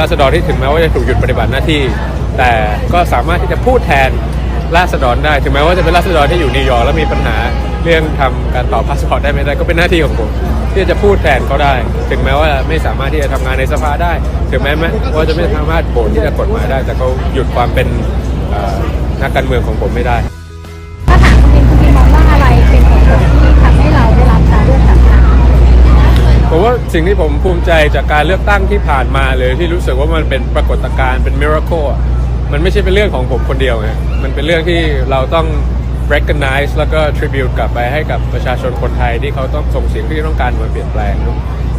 ราษฎรที่ถึงแม้ว่าจะถูกหยุดปฏิบัติหน้าที่ แต่ก็สามารถที่จะพูดแทนราษฎรได้ ถึงแม้ว่าจะเป็นราษฎรที่อยู่นิวยอร์กแล้วมีปัญหาเรื่องทำการต่อพาสปอร์ตได้ไม่ได้ก็เป็นหน้าที่ของผมที่จะพูดแทนเขาได้ ถึงแม้ว่าไม่สามารถที่จะทำงานในสภาได้ ถึงแม้ว่าจะไม่สามารถโบนที่จะกฎหมายได้ แต่เขาหยุดความเป็นนักการเมืองของผมไม่ได้ สิ่งที่ผมภูมิใจจากการเลือกตั้งที่ผ่านมาเลยที่รู้สึกว่ามันเป็นปรากฏการณ์เป็นมิราเคิลมันไม่ใช่เป็นเรื่องของผมคนเดียวไงมันเป็นเรื่องที่เราต้อง recognize แล้วก็ tribute กลับไปให้กับประชาชนคนไทยที่เขาต้องส่งเสียงที่ต้องการมาเปลี่ยนแปลง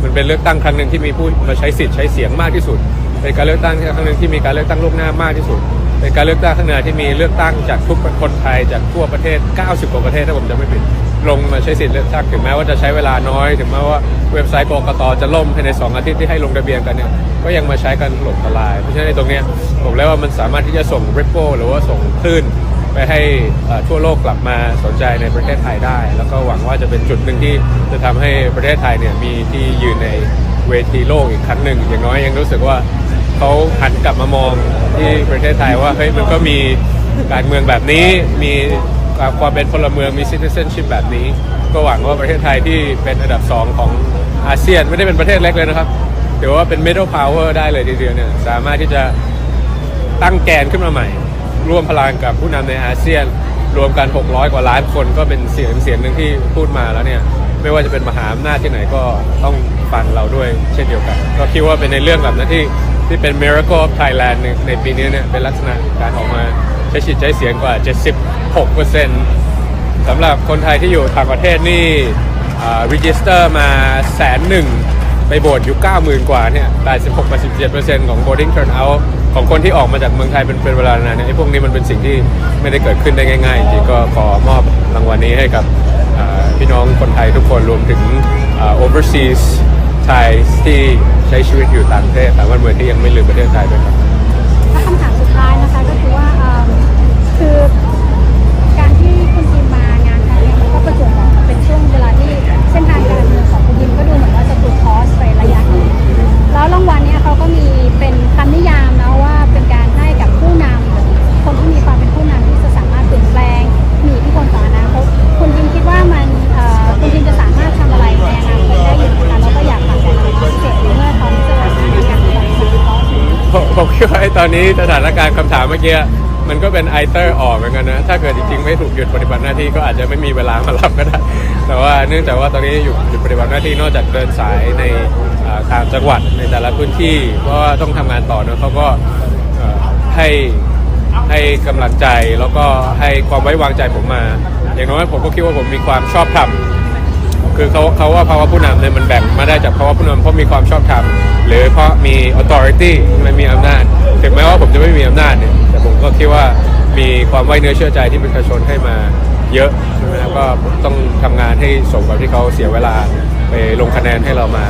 มันเป็นเลือกตั้งครั้งหนึ่งที่มีผู้มาใช้สิทธิ์ใช้เสียงมากที่สุด เป็นการเลือกตั้งครั้งหนึ่งที่มีการเลือกตั้งล่วงหน้ามากที่สุด เป็นการเลือกตั้งข้างหน้าที่มีเลือกตั้งจากทุกคนไทยจากทั่วประเทศ 90 กว่าประเทศถ้าผมจำไม่ผิดลงมาใช้สิทธิ์เลือกตั้งถึงแม้ว่าจะใช้เวลาน้อย ถึงแม้ว่าเว็บไซต์กกตจะล่มภายใน 2 อาทิตย์ที่ให้ลงทะเบียนกันเนี่ยก็ยังมาใช้กันถล่มทลาย เพราะฉะนั้นในตรงนี้ผมเลยว่ามันสามารถที่จะส่ง ripple หรือว่าส่งคลื่นไปให้ทั่วโลกกลับมาสนใจในประเทศไทยได้ แล้วก็หวังว่าจะเป็นจุดหนึ่งที่จะทำให้ประเทศไทยเนี่ยมีที่ยืนในเวทีโลกอีกครั้งหนึ่งอย่างน้อยยังรู้สึกว่า เขาหันกลับมามองที่ประเทศไทยว่าเฮ้ยมันก็มีการเมืองแบบนี้ มีความเป็นพลเมืองมี citizenship แบบนี้ ก็หวังว่าประเทศไทยที่เป็นอันดับสองของอาเซียนไม่ได้เป็นประเทศเล็กเลยนะครับถือว่าเป็น middle power ได้เลยทีเดียวเนี่ยสามารถที่จะตั้งแกนขึ้นมาใหม่ ร่วมพลังกับผู้นำในอาเซียน รวมกัน 600 กว่าล้านคนก็เป็นเสียงเสียงหนึ่งที่พูดมาแล้วเนี่ยไม่ว่าจะเป็นมหาอำนาจที่ไหนก็ต้องฟังเราด้วยเช่นเดียวกัน ก็คิดว่าเป็นในเรื่องแบบนั้นที่ ที่เป็น miracle of Thailand ในในปีนี้เนี่ยเป็นลักษณะการออกมาใช้สิทธิ์ใช้เสียงกว่า 76%สำหรับคนไทยที่อยู่ต่างประเทศนี่อ่า register มาแสนหนึ่งไปโบสอยู่ 90,000 กว่าเนี่ย86 87 ของ voting turnout ของคนที่ออกมาจากเมืองไทยเป็นเป็นเวลานานเนี่ยไอ้พวกนี้มันเป็นสิ่งที่ไม่ได้เกิดขึ้นได้ง่าย ๆ จริงก็ขอมอบรางวัลนี้ให้กับพี่น้องคนไทยทุกคนรวมถึงอ่า overseas Thai ที่ใช้ชีวิตอยู่ต่างประเทศแต่วันเมือที่ยังไม่ลืมประเทศไทยด้วยครับถ้าคำถามสุดท้ายนะคะก็คือว่าเอิ่มคือ ผมคิดว่าไอ้ตอนนี้สถานการณ์คำถามเมื่อกี้มันก็เป็นไอเตอร์ออกเหมือนกันนะ ถ้าเกิดจริงๆ ไม่ถูกหยุดปฏิบัติหน้าที่ก็อาจจะไม่มีเวลามารับก็ได้ แต่ว่าเนื่องจากว่าตอนนี้หยุดหยุดปฏิบัติหน้าที่นอกจากเดินสายในอ่าทางจังหวัดในแต่ละพื้นที่ เพราะว่าต้องทำงานต่อเนะเขาก็ให้ให้กำลังใจแล้วก็ให้ความไว้วางใจผมมา อย่างน้อยผมก็คิดว่าผมมีความชอบธรรม คือเขาเขาว่าภาวะผู้นำเนี่ยมันแบ่งมาได้จากภาวะผู้นำเพราะมีความชอบธรรมหรือเพราะมี authority มันมีอำนาจถึงแม้ว่าผมจะไม่มีอำนาจเนี่ยแต่ผมก็คิดว่ามีความไว้เนื้อเชื่อใจที่ประชาชนให้มาเยอะใช่ไหมก็ต้องทำงานให้สมกับที่เขาเสียเวลาไปลงคะแนนให้เรามา